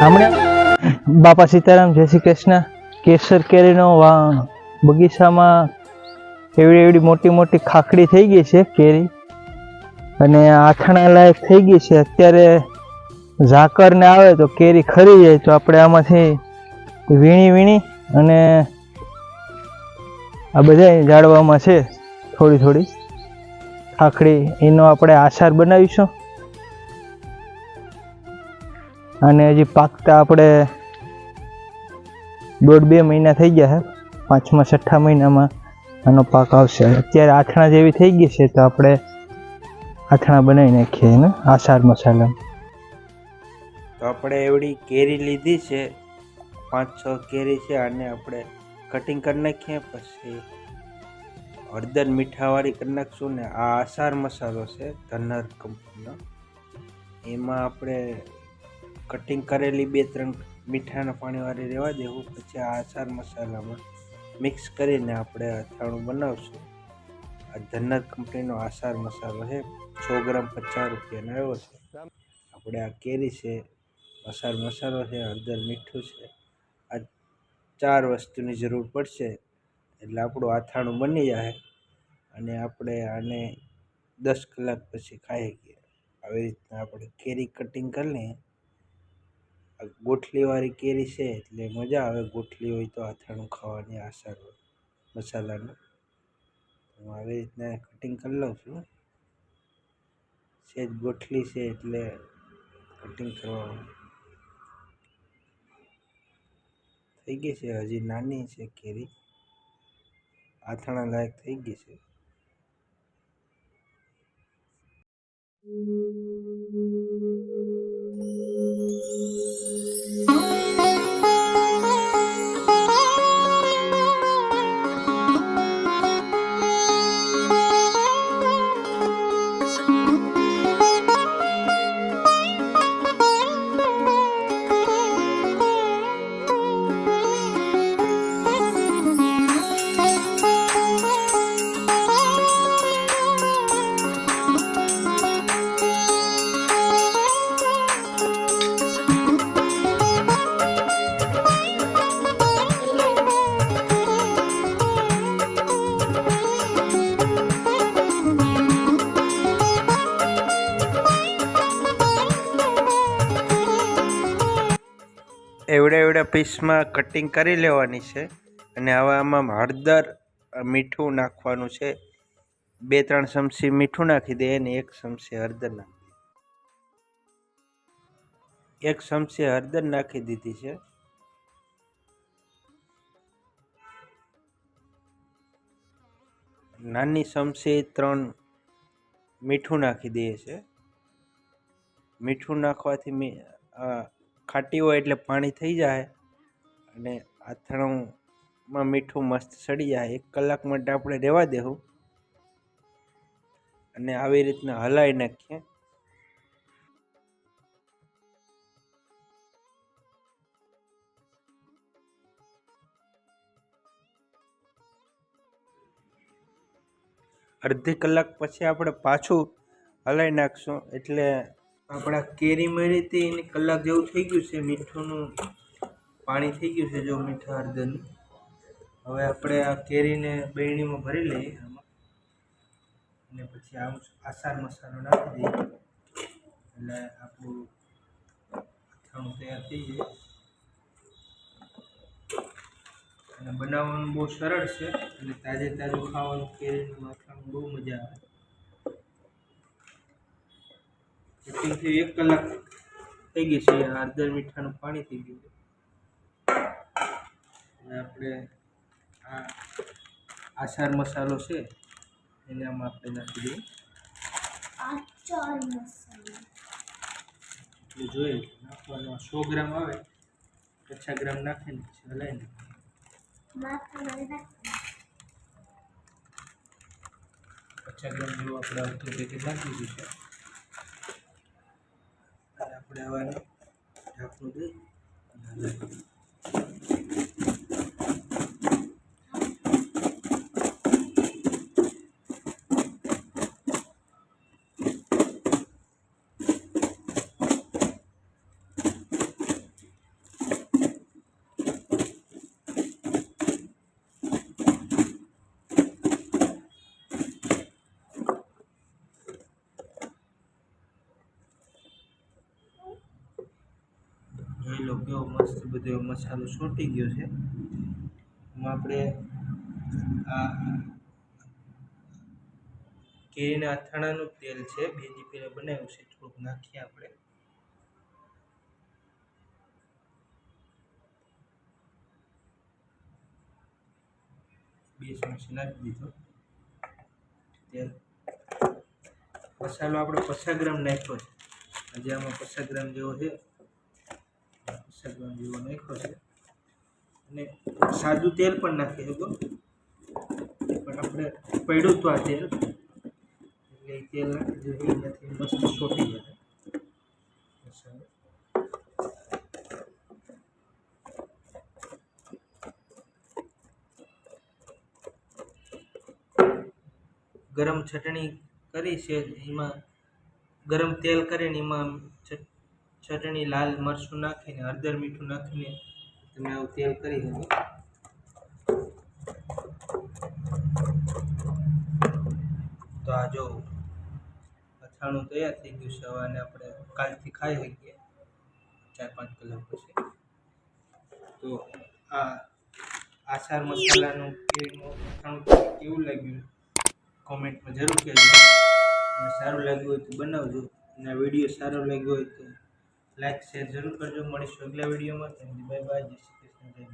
હમણાં બાપા સીતારામ, જય શ્રી કૃષ્ણ. કેસર કેરીનો બગીચામાં એવડી એવડી મોટી મોટી ખાખડી થઈ ગઈ છે કેરી. અને આથણા લાયક થઈ ગઈ છે. અત્યારે ઝાકરને આવે તો કેરી ખરી જાય તો આપણે આમાંથી વીણી વીણી અને આ બધા જાળવામાં છે થોડી થોડી. ખાખડી, એનો આપણે આસાર બનાવીશું. અને હજી પાકતા આપણે દોઢ બે મહિના થઈ ગયા છે પાંચમા, છઠ્ઠા મહિનામાં આનો પાક આવશે. અત્યારે આથણા જેવી થઈ ગઈ છે તો આપણે આથણા બનાવી નાખીએ એને આસાર મસાલા. તો આપણે એવડી કેરી લીધી છે પાંચ છ કેરી છે, આને આપણે કટિંગ કરી નાખીએ, પછી હળદર મીઠાવાળી કરી નાખશું ને આ આસાર મસાલો છે, ધનર કંપનીનો. એમાં આપણે કટિંગ કરેલી બે ત્રણ મીઠાના પાણીવાળી રહેવા દેવું પછી આ અચાર મસાલામાં મિક્સ કરીને આપણે અથાણું બનાવશું. આ ધન્નર કંપનીનો આસાર મસાલો છે, સો ગ્રામ પચાસ રૂપિયાનો આવ્યો છે. આપણે આ કેરી છે આસાર મસાલો છે, હળદર મીઠું છે. આ ચાર વસ્તુની જરૂર પડશે, એટલે આપણું આથાણું બની જાય અને આપણે આને દસ કલાક પછી ખાઈ ગયા આવી રીતના આપણે કેરી કટિંગ કરી લઈએ. ગોઠલીવાળી કેરી છે એટલે મજા આવે. ગોઠલી હોય તો આથાણું ખાવાની આશા મસાલાનું. હું આવી રીતના કટિંગ કરી લઉં છું. સેજ ગોઠલી છે એટલે કટિંગ કરવાનું. થઈ ગઈ છે. હજી નાની છે કેરી. આથાણા લાયક થઈ ગઈ છે. એવડા એવડા પીસમાં કટિંગ કરી લેવાની છે અને હવે આમાં હળદર મીઠું નાખવાનું છે. બે ત્રણ ચમચી મીઠું નાખી દે અને એક ચમચી હળદર નાખી. એક ચમચી હળદર નાખી દીધી છે. નાની ચમચી ત્રણ મીઠું નાખી દઈએ છે. મીઠું નાખવાથી મી ખાટી હોય એટલે પાણી થઈ જાય અને આથણુંમાં મીઠું મસ્ત સડી જાય. એક કલાક માટે આપણે રહેવા દેવું અને આવી રીતના હલાવી નાખીએ. અડધી કલાક પછી આપણે પાછું હલાવી નાખશું એટલે આપણા કેરી મળી હતી એની કલાક જેવું થઈ ગયું છે, મીઠુંનું પાણી થઈ ગયું છે જો મીઠા હળદરનું. હવે આપણે આ કેરીને બરણીમાં ભરી લઈએ. આમાં અને પછી આમ આસાર મસાલો નાખી દઈએ. એટલે આપણું અથાણું તૈયાર થઈ જાય. અને બનાવવાનું બહુ સરળ છે. અને તાજે તાજું ખાવાનું કેરીનું અથાણું બહુ મજા આવે. કટિંગથી એક કલાક થઈ ગઈ છે હળદર મીઠાનું પાણી થઈ ગયું અને આપણે આ આસાર મસાલો છે, એને આમાં આપણે નાખી દઈએ. એટલે જોઈએ, નાખવાનો સો ગ્રામ આવે, પચાસ ગ્રામ નાખીને હલાવીને હલાવી પચાસ ગ્રામ જેવું આપણે અડધું પેકેટ નાખી દીધું છે. અને આપણે હવે મસ્ત બધો મસાલો છોટી ગયો છે. એમાં આપણે આ કેરીના અથાણાનું તેલ છે બે પહેલાં બનાવ્યું છે, થોડુંક નાખીએ આપણે. બે ચમચી નાખી દીધો તેલ મસાલો આપણે પચાસ ગ્રામ નાખ્યો છે. આજે આમાં પચાસ ગ્રામ જેવો છે. ગ્રામ જેવો નાખ્યો છે. અને સાદું તેલ પણ નાખી શકો પણ આપણે પડ્યું હતું આ તેલ. એટલે એ તેલ નાખી દીધું એનાથી મસ્ત છોટી જશે ગરમ ચટણી કરી છે, એમાં ગરમ તેલ કરીને એમાં ચટણી લાલ મરચું નાખીને, હળદર મીઠું નાખીને તમે આવું તેલ કરી શકો. તો આ જો અથાણું તૈયાર થઈ ગયું છે, હવે આપણે કાલથી ખાઈ શકીએ ચાર પાંચ કલાક પછી. તો આ આચાર મસાલાનું અથાણું કેવું લાગ્યું? કોમેન્ટમાં જરૂર કહેજો. અને સારું લાગ્યું હોય તો બનાવજો. અને વીડિયો સારો લાગ્યો હોય તો લાઈક શેર જરૂર કરજો. મળીશું અગલા વિડીયોમાં. બાય બાય જય શ્રી કૃષ્ણ. જય